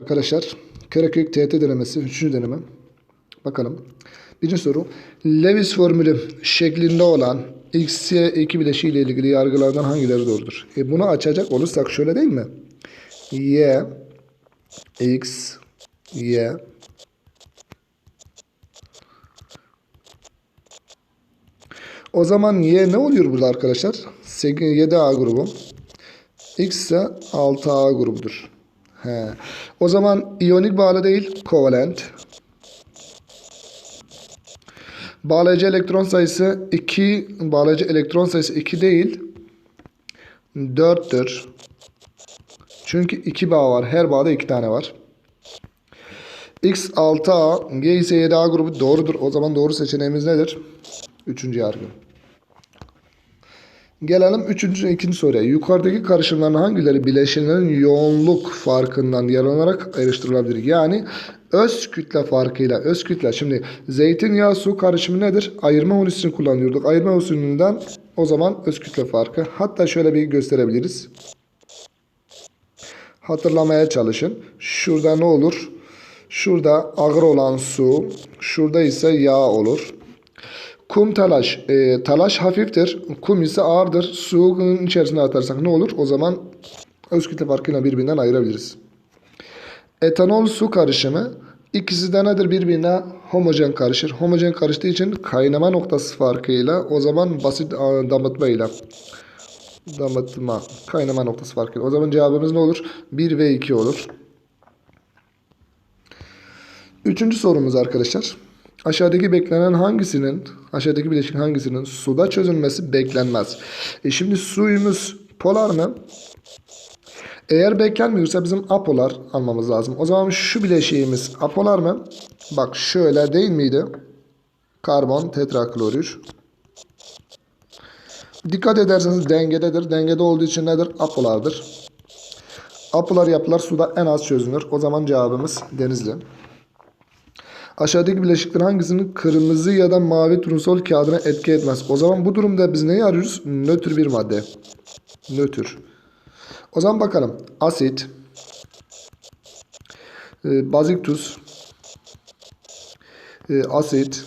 Arkadaşlar Karakök TET denemesi 3. deneme. Bakalım. Birinci soru. Lewis formülü şeklinde olan x, y, 2 bileşiği ile ilgili yargılardan hangileri doğrudur? E bunu açacak olursak şöyle değil mi? y, x, y, O zaman y ne oluyor burada arkadaşlar? 7A grubu. X ise 6A grubudur. He. O zaman iyonik bağlı değil, kovalent. Bağlayıcı elektron sayısı 2, bağlayıcı elektron sayısı 2 değil, 4'tür. Çünkü 2 bağ var. Her bağda 2 tane var. X 6A, G ise 7A grubu doğrudur. O zaman doğru seçeneğimiz nedir? Üçüncü yargı. Gelelim üçüncü, ikinci soruya. Yukarıdaki karışımların hangileri bileşenlerin yoğunluk farkından yararlanarak ayrıştırılabilir? Yani öz kütle farkıyla, öz kütle. Şimdi zeytinyağı su karışımı nedir? Ayırma usulünü kullanıyorduk. Ayırma usulünden o zaman öz kütle farkı. Hatta şöyle bir gösterebiliriz. Hatırlamaya çalışın. Şurada ne olur? Şurada ağır olan su, şurada ise yağ olur. Kum talaş. E, talaş hafiftir. Kum ise ağırdır. Suyun içerisine atarsak ne olur? O zaman öz kütle farkıyla birbirinden ayırabiliriz. Etanol su karışımı ikisi de nedir? Birbirine homojen karışır. Homojen karıştığı için kaynama noktası farkıyla o zaman basit a, damıtmayla damıtma kaynama noktası farkıyla. O zaman cevabımız ne olur? 1 ve 2 olur. Üçüncü sorumuz arkadaşlar. Aşağıdaki beklenen hangisinin, aşağıdaki bileşik hangisinin suda çözülmesi beklenmez. E şimdi suyumuz polar mı? Eğer beklenmiyorsa bizim apolar almamız lazım. O zaman şu bileşiğimiz apolar mı? Bak şöyle değil miydi? Karbon tetraklorür. Dikkat ederseniz dengededir. Dengede olduğu için nedir? Apolardır. Apolar yapılar suda en az çözünür. O zaman cevabımız denizli. Aşağıdaki bileşiklerin hangisinin kırmızı ya da mavi turnusol kağıdına etki etmez? O zaman bu durumda biz neyi arıyoruz? Nötr bir madde. Nötr. O zaman bakalım. Asit, e, bazik tuz, e, asit,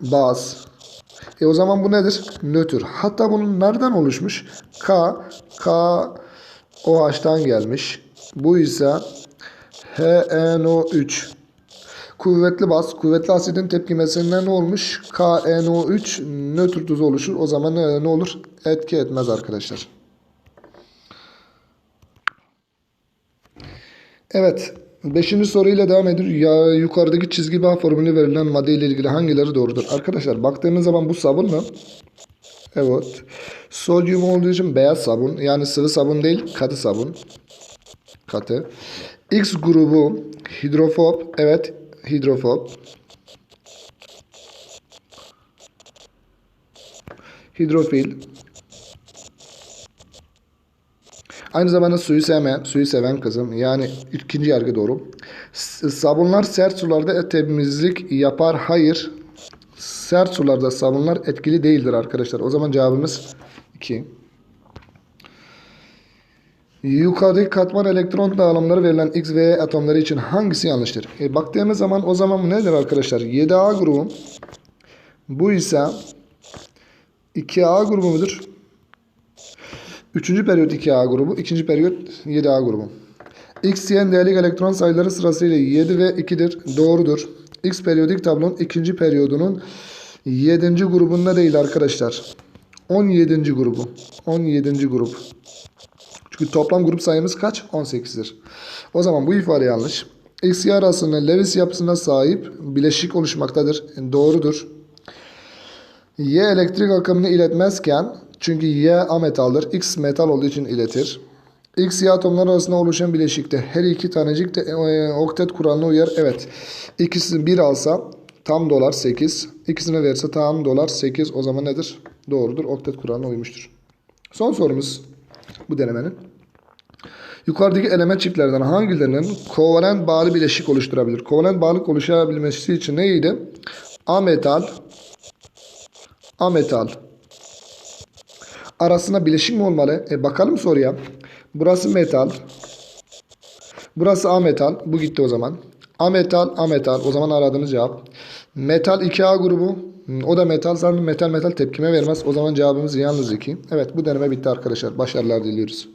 baz. E o zaman bu nedir? Nötr. Hatta bunun nereden oluşmuş? K, K OH'tan gelmiş. Bu ise HNO3. Kuvvetli baz, kuvvetli asidin tepkimesinden ne olmuş? KNO3 nötr tuz oluşur. O zaman ne, ne olur? Etki etmez arkadaşlar. Evet. Beşinci soruyla devam ediyor. Ya yukarıdaki çizgi bağ formülü verilen madde ile ilgili hangileri doğrudur? Arkadaşlar baktığımız zaman bu sabun mu? Evet. Sodyum olduğu için beyaz sabun. Yani sıvı sabun değil, katı sabun. Katı. X grubu hidrofob. Evet, hidrofob. Hidrofil. Aynı zamanda suyu sevmeyen, suyu seven kızım. Yani ikinci yargı doğru. Sabunlar sert sularda temizlik yapar. Hayır. Sert sularda sabunlar etkili değildir arkadaşlar. O zaman cevabımız 2. Yukarıdaki katman elektron dağılımları verilen X ve Y atomları için hangisi yanlıştır? E, baktığımız zaman o zaman nedir arkadaşlar? 7A grubu. Bu ise 2A grubu mudur? Üçüncü periyot 2A grubu. ikinci periyot 7A grubu. X, Y'nin değerlik elektron sayıları sırasıyla 7 ve 2'dir. Doğrudur. X periyodik tablonun ikinci periyodunun 7. grubunda değil arkadaşlar. 17. grubu. 17. grup. Toplam grup sayımız kaç? 18'dir. O zaman bu ifade yanlış. X y arasında Lewis yapısına sahip bileşik oluşmaktadır. Doğrudur. Y elektrik akımını iletmezken çünkü Y ametaldır. X metal olduğu için iletir. X Y atomlar arasında oluşan bileşikte her iki tanecik de e, oktet kuralına uyar. Evet. İkisi bir alsa tam dolar 8. İkisine verirse tam dolar 8. O zaman nedir? Doğrudur. Oktet kuralına uymuştur. Son sorumuz bu denemenin. Yukarıdaki element çiftlerden hangilerinin kovalent bağlı bileşik oluşturabilir? Kovalent bağlık oluşabilmesi için neydi? Ametal, ametal. Arasında bileşik mi olmalı? E bakalım soruya. Burası metal. Burası A metal. Bu gitti o zaman. A metal, A metal. O zaman aradığımız cevap. Metal 2A grubu. O da metal. Zaten metal metal tepkime vermez. O zaman cevabımız yalnız 2. Evet bu deneme bitti arkadaşlar. Başarılar diliyoruz.